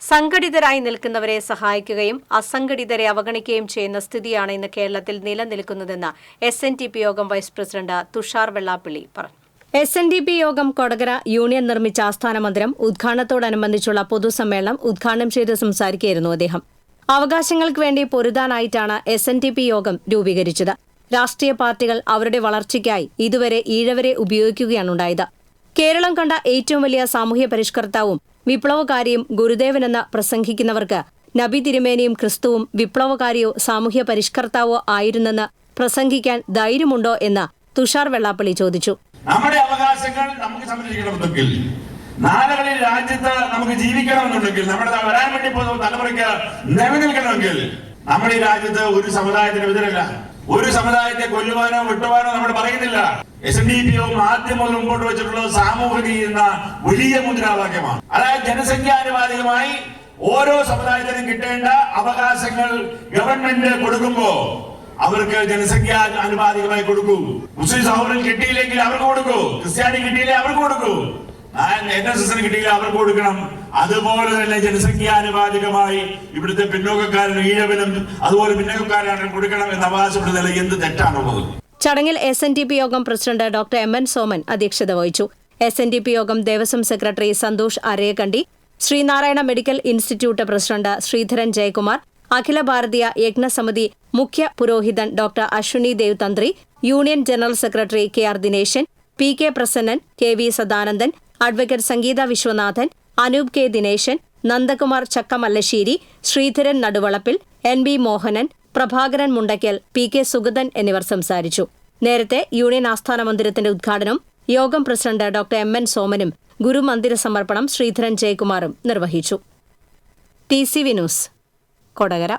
സംഘടിതരായി നിൽക്കുന്നവരെ സഹായിക്കുകയും അസംഘടിതരെ അവഗണിക്കുകയും ചെയ്യുന്ന സ്ഥിതിയാണ് ഇന്ന് കേരളത്തിൽ നിലനിൽക്കുന്നതെന്ന് എസ് എൻ ടി പി യോഗം വൈസ് പ്രസിഡന്റ് തുഷാർ വെള്ളാപ്പള്ളി പറഞ്ഞു. എസ് എൻ ഡി പി യോഗം കൊടകര യൂണിയൻ നിർമ്മിച്ച ആസ്ഥാന മന്ദിരം ഉദ്ഘാടനത്തോടനുബന്ധിച്ചുള്ള പൊതുസമ്മേളനം ഉദ്ഘാടനം ചെയ്ത് സംസാരിക്കുകയായിരുന്നു അദ്ദേഹം. അവകാശങ്ങൾക്ക് വേണ്ടി പൊരുതാനായിട്ടാണ് എസ് എൻ ഡി പി യോഗം രൂപീകരിച്ചത്. രാഷ്ട്രീയ പാർട്ടികൾ അവരുടെ വളർച്ചയ്ക്കായി ഇതുവരെ ഈഴവരെ ഉപയോഗിക്കുകയാണുണ്ടായത് കേരളം കണ്ട ഏറ്റവും വലിയ സാമൂഹ്യ പരിഷ്കർത്താവും വിപ്ലവകാരിയും ഗുരുദേവനെന്ന പ്രസംഗിക്കുന്നവർക്ക് നബി തിരുമേനിയും ക്രിസ്തുവും വിപ്ലവകാരിയോ സാമൂഹ്യ പരിഷ്കർത്താവോ ആയിരുന്നെന്ന് പ്രസംഗിക്കാൻ ധൈര്യമുണ്ടോ എന്ന് തുഷാർ വെള്ളാപ്പള്ളി ചോദിച്ചു. നമ്മുടെ അവകാശങ്ങൾ നമുക്ക് സംരക്ഷിക്കണമെന്നുണ്ടെങ്കിൽ നാളുകളിൽ രാജ്യത്ത് നമുക്ക് ജീവിക്കണമെന്നുണ്ടെങ്കിൽ നമ്മുടെ വരാൻ വേണ്ടി പോകുന്ന തലമുറയ്ക്ക് നിലനിൽക്കണമെങ്കിൽ നമ്മുടെ ഈ രാജ്യത്ത് ഒരു സമുദായത്തിന് എതിരല്ല. ഒരു സമുദായത്തെ കൊല്ലുവാനോ വിട്ടുവാനോ നമ്മൾ പറയുന്നില്ല. എസ് എൻ ഡി പി ആദ്യം മുതൽ മുമ്പോട്ട് വെച്ചിട്ടുള്ളത് സാമൂഹിക എന്ന വലിയ മുദ്രാവാക്യമാണ്. അതായത് ജനസംഖ്യാനുപാതികമായി ഓരോ സമുദായത്തിനും കിട്ടേണ്ട അവകാശങ്ങൾ ഗവൺമെന്റ് കൊടുക്കുമ്പോ അവർക്ക് ജനസംഖ്യ അനുപാതികമായി കൊടുക്കൂ. മുസ്ലിം സഹോദരൻ കിട്ടിയില്ലെങ്കിൽ അവർക്ക് കൊടുക്കൂ. ക്രിസ്ത്യാനി കിട്ടിയില്ലെങ്കിൽ അവർക്ക് കൊടുക്കൂ. എൻ എസ് എസിന് കിട്ടിയില്ല അവർക്ക് കൊടുക്കണം. അതുപോലെ തന്നെ ജനസംഖ്യാനുപാതികമായി ഇവിടുത്തെ പിന്നോക്കക്കാരനും ഈഴവനും അതുപോലെ പിന്നോക്കക്കാരാണ് കൊടുക്കണം എന്ന് അവകാശപ്പെടുന്നതിൽ എന്ത് തെറ്റാണുള്ളത് ചടങ്ങിൽ S N D P Yogam president doctor M N Soman അധ്യക്ഷത വഹിച്ചു. S N D P Yogam Devaswom secretary Santhosh Arayakandi Sreenarayana medical institute president Sreedharan Jayakumar Akhila Bharatiya Yajnasamithi മുഖ്യ പുരോഹിതൻ doctor Ashwini Dev Tantri union general secretary K R Dineshan P K Prasannan K V Sadanandan advocate Sangeetha Viswanathan Anoop K Dineshan Nandakumar Chakkamallassery Sreedharan Naduvalappil N B Mohanan Prabhakaran Mundakkal P K Sugathan എന്നിവർ സംസാരിച്ചു. നേരത്തെ union ആസ്ഥാന മന്ദിരത്തിന്റെ ഉദ്ഘാടനം Yogam president doctor M. N. സോമനും ഗുരുമന്ദിര സമർപ്പണം ശ്രീധരൻ ജയകുമാറും നിർവഹിച്ചു. T C V news Kodakara.